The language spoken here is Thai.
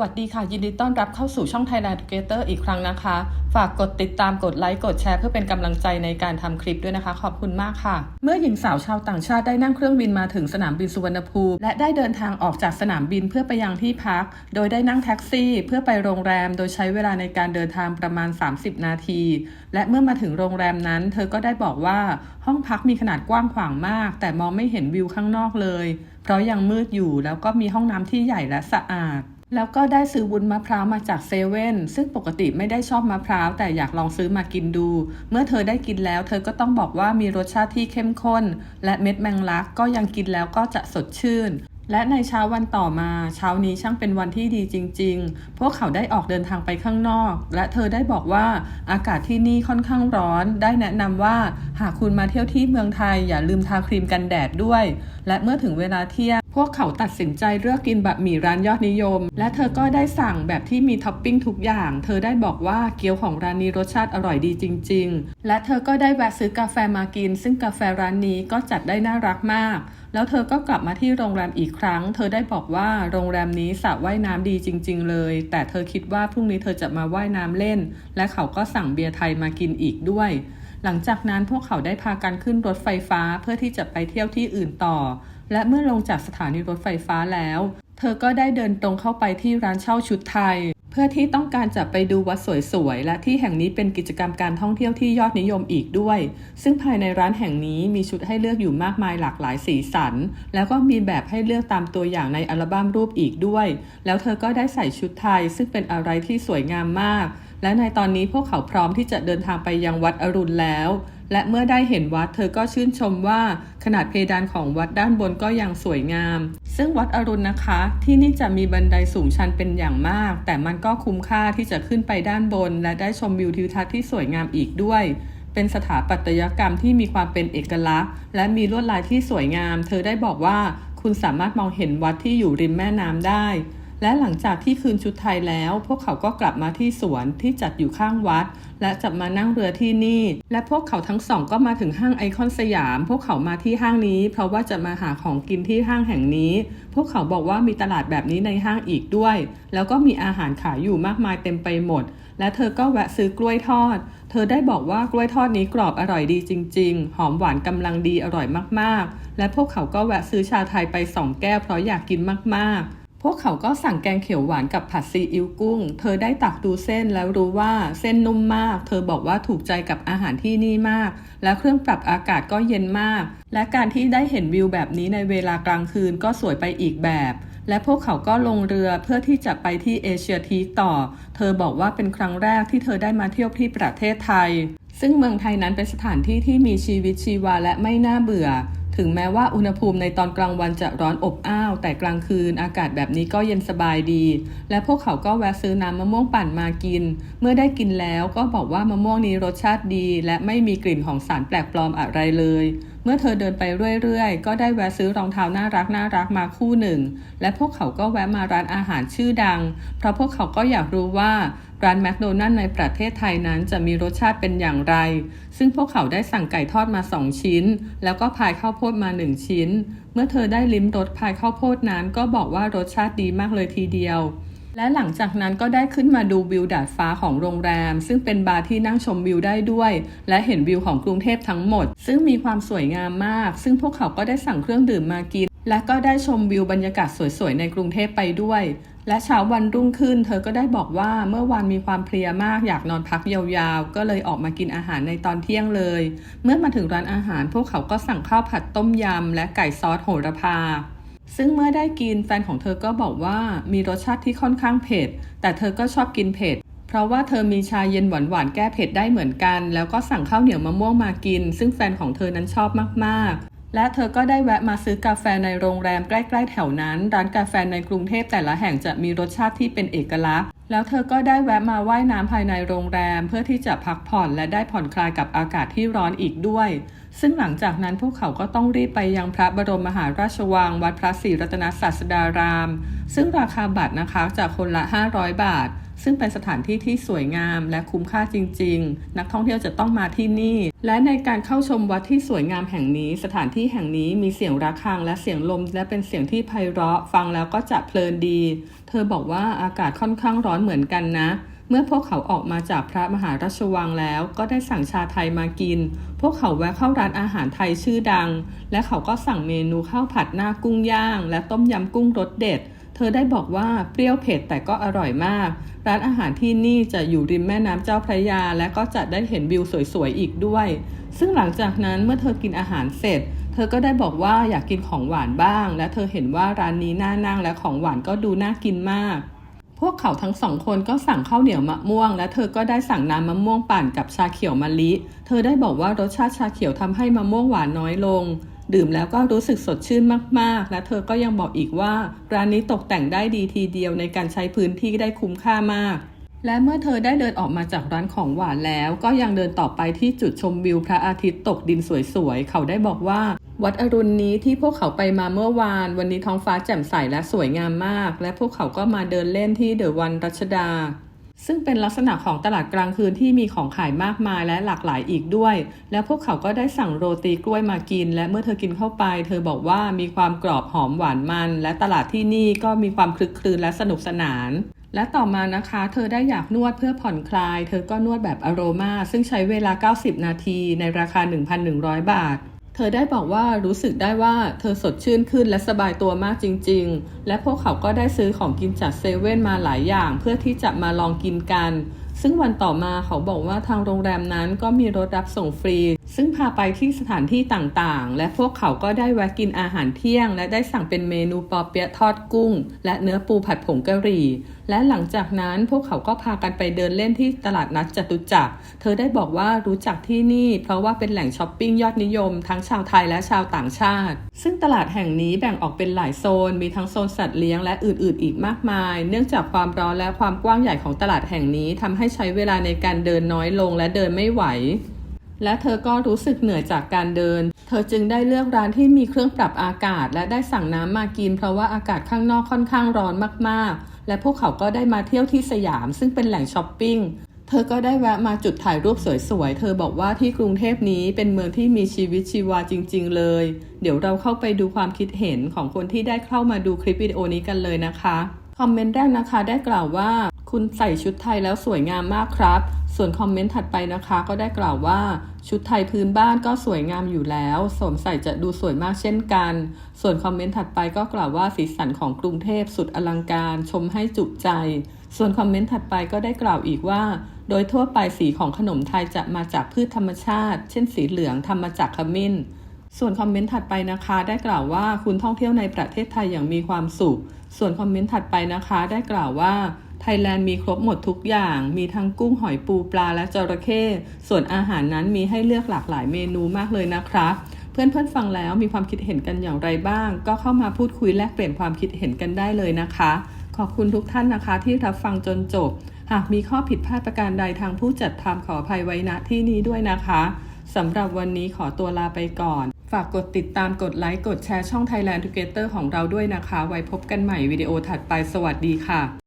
วัสดีค่ะ ยินดีต้อนรับเข้าสู่ช่อง Thailand Together อีกครั้งนะคะ ฝากกดติดตามกดไลค์ กดแชร์เพื่อเป็นกำลังใจในการทำคลิปด้วยนะคะ ขอบคุณมากค่ะ เมื่อหญิงสาวชาวต่างชาติได้นั่งเครื่องบินมาถึงสนามบินสุวรรณภูมิและได้เดินทางออกจากสนามบินเพื่อไปยังที่พัก โดยได้นั่งแท็กซี่ เพื่อไปโรงแรม โดยใช้เวลาในการเดินทางประมาณ 30 นาที และเมื่อมาถึงโรงแรมนั้น เธอก็ได้บอกว่าห้องพักมีขนาดกว้างขวางมาก แต่มองไม่เห็นวิวข้างนอกเลย เพราะยังมืดอยู่แล้วก็มีห้องน้ำที่ใหญ่และสะอาด แล้วก็ได้ซื้อวุ้นมะพร้าวมาจากเซเว่นซึ่งปกติไม่ได้ชอบมะพร้าวแต่อยากลองซื้อมากินดู เมื่อเธอได้กินแล้ว เธอก็ต้องบอกว่ามีรสชาติที่เข้มข้น และเม็ดแมงลักก็ยังกินแล้วก็จะสดชื่น และในเช้าวันต่อมาเช้านี้ช่างเป็นวันที่ดีจริง ๆ พวกเขาได้ออกเดินทางไปข้างนอก และเธอได้บอกว่าอากาศที่นี่ค่อนข้างร้อน ได้แนะนำว่าหากคุณมาเที่ยวที่เมืองไทยอย่าลืมทาครีมกันแดดด้วย และเมื่อถึงเวลาเที่ยง พวกเขาตัดสินใจเลือกกินบะหมี่ร้านยอดนิยม และเธอก็ได้สั่งแบบที่มีท็อปปิ้งทุกอย่าง เธอได้บอกว่าเกี๊ยวของร้านนี้รสชาติอร่อยดีจริง ๆ และเธอก็ได้แวะซื้อกาแฟมากิน ซึ่งกาแฟร้านนี้ก็จัดได้น่ารักมาก แล้วเธอก็กลับมาที่โรงแรมอีกครั้ง เธอได้บอกว่าโรงแรมนี้สระว่ายน้ำดีจริง ๆ เลย แต่เธอคิดว่าพรุ่งนี้เธอจะมาว่ายน้ำเล่น และเขาก็สั่งเบียร์ไทยมากินอีกด้วย หลังจากนั้นพวกเขาได้พากันขึ้นรถไฟฟ้าเพื่อที่จะไปเที่ยวที่อื่นต่อ และเมื่อลงจากสถานีรถไฟฟ้าแล้ว เธอก็ได้เดินตรงเข้าไปที่ร้านเช่าชุดไทย เพื่อที่ต้องการจะไปดูวัดสวยๆ และที่แห่งนี้เป็นกิจกรรมการท่องเที่ยวที่ยอดนิยมอีกด้วย ซึ่งภายในร้านแห่งนี้มีชุดให้เลือกอยู่มากมายหลากหลายสีสัน แล้วก็มีแบบให้เลือกตามตัวอย่างในอัลบั้มรูปอีกด้วย แล้วเธอก็ได้ใส่ชุดไทย ซึ่งเป็นอะไรที่สวยงามมาก และในตอนนี้พวกเขาพร้อมที่จะเดินทางไปยังวัดอรุณแล้ว และเมื่อได้เห็นวัดเธอก็ชื่นชมว่าขนาดเพดานของวัดด้านบนก็ยังสวยงาม ซึ่งวัดอรุณนะคะ ที่นี่จะมีบันไดสูงชันเป็นอย่างมาก แต่มันก็คุ้มค่าที่จะขึ้นไปด้านบน และได้ชมวิวทิวทัศน์ที่สวยงามอีกด้วยเป็นสถาปัตยกรรมที่มีความเป็นเอกลักษณ์ และมีลวดลายที่สวยงาม เธอได้บอกว่าคุณสามารถมองเห็นวัดที่อยู่ริมแม่น้ำได้ และหลังจากที่คืนชุดไทยแล้ว พวกเขาก็กลับมาที่สวนที่จัดอยู่ข้างวัด และจะมานั่งเรือที่นี่ และพวกเขาทั้งสองก็มาถึงห้างไอคอนสยาม พวกเขามาที่ห้างนี้ เพราะว่าจะมาหาของกินที่ห้างแห่งนี้ พวกเขาบอกว่ามีตลาดแบบนี้ในห้างอีกด้วย แล้วก็มีอาหารขายอยู่มากมายเต็มไปหมด และเธอก็แวะซื้อกล้วยทอด เธอได้บอกว่ากล้วยทอดนี้กรอบอร่อยดีจริง ๆ หอมหวานกำลังดีอร่อยมากๆ และพวกเขาก็แวะซื้อชาไทยไปสองแก้วเพราะอยากกินมากๆ วกเขาก็สั่งแกงเขียวหวานกับผัดซีอิ๊วกุ้ง เธอได้ตักดูเส้นแล้วรู้ว่าเส้นนุ่มมาก เธอบอกว่าถูกใจกับอาหารที่นี่มาก และเครื่องปรับอากาศก็เย็นมาก และการที่ได้เห็นวิวแบบนี้ในเวลากลางคืนก็สวยไปอีกแบบ และพวกเขาก็ลงเรือเพื่อที่จะไปที่เอเชียทีคต่อ เธอบอกว่าเป็นครั้งแรกที่เธอได้มาเที่ยวที่ประเทศไทยซึ่งเมืองไทยนั้นเป็นสถานที่ที่มีชีวิตชีวาและไม่น่าเบื่อ ถึงแม้ว่าอุณหภูมิในตอนกลางวันจะร้อนอบอ้าว แต่กลางคืนอากาศแบบนี้ก็เย็นสบายดี และพวกเขาก็แวะซื้อน้ำมะม่วงปั่นมากิน เมื่อได้กินแล้วก็บอกว่ามะม่วงนี้รสชาติดี และไม่มีกลิ่นของสารแปลกปลอมอะไรเลย เมื่อเธอเดินไปเรื่อยๆ ก็ได้แวะซื้อรองเท้าน่ารักน่ารักมาคู่หนึ่ง และพวกเขาก็แวะมาร้านอาหารชื่อดัง เพราะพวกเขาก็อยากรู้ว่าร้านแมคโดนัลล์ในประเทศไทยนั้นจะมีรสชาติเป็นอย่างไร ซึ่งพวกเขาได้สั่งไก่ทอดมา 2 ชิ้น แล้วก็พายข้าวโพดมา 1 ชิ้น เมื่อเธอได้ลิ้มรสพายข้าวโพดนั้นก็บอกว่ารสชาติดีมากเลยทีเดียว และหลังจากนั้นก็ได้ขึ้นมาดูวิวดาดฟ้าของโรงแรม ซึ่งเป็นบาร์ที่นั่งชมวิวได้ด้วย และเห็นวิวของกรุงเทพทั้งหมด ซึ่งมีความสวยงามมาก ซึ่งพวกเขาก็ได้สั่งเครื่องดื่มมากิน และก็ได้ชมวิวบรรยากาศสวยๆในกรุงเทพไปด้วย และเช้าวันรุ่งขึ้น เธอก็ได้บอกว่าเมื่อวานมีความเพลียมากอยากนอนพักยาวๆ ก็เลยออกมากินอาหารในตอนเที่ยงเลย เมื่อมาถึงร้านอาหาร พวกเขาก็สั่งข้าวผัดต้มยำและไก่ซอสโหระพา ซึ่งเมื่อได้กินแฟนของเธอก็บอกว่ามีรสชาติที่ค่อนข้างเผ็ด แต่เธอก็ชอบกินเผ็ด เพราะว่าเธอมีชาเย็นหวานๆแก้เผ็ดได้เหมือนกัน แล้วก็สั่งข้าวเหนียวมะม่วงมากิน ซึ่งแฟนของเธอนั้นชอบมากๆ และเธอก็ได้แวะมาซื้อกาแฟในโรงแรมใกล้ๆแถวนั้น ร้านกาแฟในกรุงเทพแต่ละแห่งจะมีรสชาติที่เป็นเอกลักษณ์ แล้วเธอก็ได้แวะมาว่ายน้ำภายในโรงแรม เพื่อที่จะพักผ่อนและได้ผ่อนคลายกับอากาศที่ร้อนอีกด้วย ซึ่งหลังจากนั้นพวกเขาก็ต้องรีบไปยังพระบรมมหาราชวัง วัดพระศรีรัตนศาสดาราม ซึ่งราคาบัตรนะคะจากคนละ 500 บาท ซึ่งเป็นสถานที่ที่สวยงามและคุ้มค่าจริง ๆ นักท่องเที่ยวจะต้องมาที่นี่ และในการเข้าชมวัดที่สวยงามแห่งนี้ สถานที่แห่งนี้มีเสียงระฆังและเสียงลม และเป็นเสียงที่ไพเราะ ฟังแล้วก็จะเพลินดี เธอบอกว่าอากาศค่อนข้างร้อนเหมือนกันนะเมื่อพวกเขาออกมาจากพระมหาราชวังแล้วก็ได้สั่งชาไทยมากิน พวกเขาแวะเข้าร้านอาหารไทยชื่อดัง และเขาก็สั่งเมนูข้าวผัดหน้ากุ้งย่าง และต้มยำกุ้งรสเด็ด เธอได้บอกว่าเปรี้ยวเผ็ดแต่ก็อร่อยมาก ร้านอาหารที่นี่จะอยู่ริมแม่น้ำเจ้าพระยา และก็จะได้เห็นวิวสวยๆอีกด้วย ซึ่งหลังจากนั้นเมื่อเธอกินอาหารเสร็จ เธอก็ได้บอกว่าอยากกินของหวานบ้าง และเธอเห็นว่าร้านนี้น่านั่งและของหวานก็ดูน่ากินมาก พวกเขาทั้งสองคนก็สั่งข้าวเหนียวมะม่วง และเธอก็ได้สั่งน้ำมะม่วงปั่นกับชาเขียวมะลิ เธอได้บอกว่ารสชาติชาเขียวทำให้มะม่วงหวานน้อยลง ดื่มแล้วก็รู้สึกสดชื่นมากๆ และเธอก็ยังบอกอีกว่า ร้านนี้ตกแต่งได้ดีทีเดียวในการใช้พื้นที่ได้คุ้มค่ามาก และเมื่อเธอได้เดินออกมาจากร้านของหวานแล้ว ก็ยังเดินต่อไปที่จุดชมวิวพระอาทิตย์ตกดินสวยๆ เขาได้บอกว่า วัดอรุณนี้ที่พวกเขาไปมาเมื่อวาน วันนี้ท้องฟ้าแจ่มใสและสวยงามมาก และพวกเขาก็มาเดินเล่นที่เดอะวันรัชดา ซึ่งเป็นลักษณะของตลาดกลางคืนที่มีของขายมากมายและหลากหลายอีกด้วย และพวกเขาก็ได้สั่งโรตีกล้วยมากิน และเมื่อเธอกินเข้าไป เธอบอกว่ามีความกรอบหอมหวานมัน และตลาดที่นี่ก็มีความคลึกคลืนและสนุกสนานและต่อมานะคะ เธอได้อยากนวดเพื่อผ่อนคลาย เธอก็นวดแบบอโรมา ซึ่งใช้เวลา 90 นาที ในราคา 1,100 บาท เธอได้บอกว่ารู้สึกได้ว่าเธอสดชื่นขึ้นและสบายตัวมากจริง ๆ และพวกเขาก็ได้ซื้อของกินจากเซเว่นมาหลายอย่าง เพื่อที่จะมาลองกินกัน ซึ่งวันต่อมาเขาบอกว่าทางโรงแรมนั้นก็มีรถรับส่งฟรีซึ่งพาไปที่สถานที่ต่างๆ และพวกเขาก็ได้แวะกินอาหารเที่ยง และได้สั่งเป็นเมนูปอเปี๊ยะทอดกุ้ง และเนื้อปูผัดผงกะหรี่ และหลังจากนั้นพวกเขาก็พากันไปเดินเล่นที่ตลาดนัดจตุจักร เธอได้บอกว่ารู้จักที่นี่ เพราะว่าเป็นแหล่งช้อปปิ้งยอดนิยม ทั้งชาวไทยและชาวต่างชาติ ซึ่งตลาดแห่งนี้แบ่งออกเป็นหลายโซน มีทั้งโซนสัตว์เลี้ยงและอื่นๆ อีกมากมาย เนื่องจากความร้อนและความกว้างใหญ่ของตลาดแห่งนี้ทำให้ใช้เวลาในการเดินน้อยลงและเดินไม่ไหว และเธอก็รู้สึกเหนื่อยจากการเดิน เธอจึงได้เลือกร้านที่มีเครื่องปรับอากาศ และได้สั่งน้ำมากิน เพราะว่าอากาศข้างนอกค่อนข้างร้อนมากๆ และพวกเขาก็ได้มาเที่ยวที่สยาม ซึ่งเป็นแหล่งช้อปปิ้ง เธอก็ได้แวะมาจุดถ่ายรูปสวยๆ เธอบอกว่าที่กรุงเทพนี้เป็นเมืองที่มีชีวิตชีวาจริง ๆ เลย เดี๋ยวเราเข้าไปดูความคิดเห็นของคนที่ได้เข้ามาดูคลิปวิดีโอนี้กันเลยนะคะ คอมเมนต์แรกนะคะได้กล่าวว่า คุณใส่ชุดไทยแล้วสวยงามมากครับ ส่วนคอมเมนต์ถัดไปนะคะ ก็ได้กล่าวว่า ชุดไทยพื้นบ้านก็สวยงามอยู่แล้วสวมใส่จะดูสวยมากเช่นกัน ส่วนคอมเมนต์ถัดไปก็กล่าวว่าสีสันของกรุงเทพสุดอลังการ ชมให้จุใจ ส่วนคอมเมนต์ถัดไปก็ได้กล่าวอีกว่า โดยทั่วไปสีของขนมไทยจะมาจากพืชธรรมชาติ เช่น สีเหลืองทำมาจากขมิ้นส่วนคอมเมนต์ถัดไปนะคะ ได้กล่าวว่าคุณท่องเที่ยวในประเทศไทยอย่างมีความสุข ส่วนคอมเมนต์ถัดไปนะคะ ได้กล่าวว่า ทยแลนด์มีครบหมดทุกอย่าง มีทั้งกุ้งหอยปูปลาและจระเข้ ส่วนอาหารนั้นมีให้เลือกหลากหลายเมนูมากเลยนะครับ เพื่อนๆฟังแล้วมีความคิดเห็นกันอย่างไรบ้าง ก็เข้ามาพูดคุยแลกเปลี่ยนความคิดเห็นกันได้เลยนะคะ ขอบคุณทุกท่านนะคะที่รับฟังจนจบ หากมีข้อผิดพลาดประการใดทางผู้จัดทำขออภัยไว้ณที่นี้ด้วยนะคะสำหรับวันนี้ขอตัวลาไปก่อน ฝากกดติดตามกดไลค์กดแชร์ช่อง Thailand Together ของเราด้วยนะคะ ไว้พบกันใหม่วิดีโอถัดไปสวัสดีค่ะ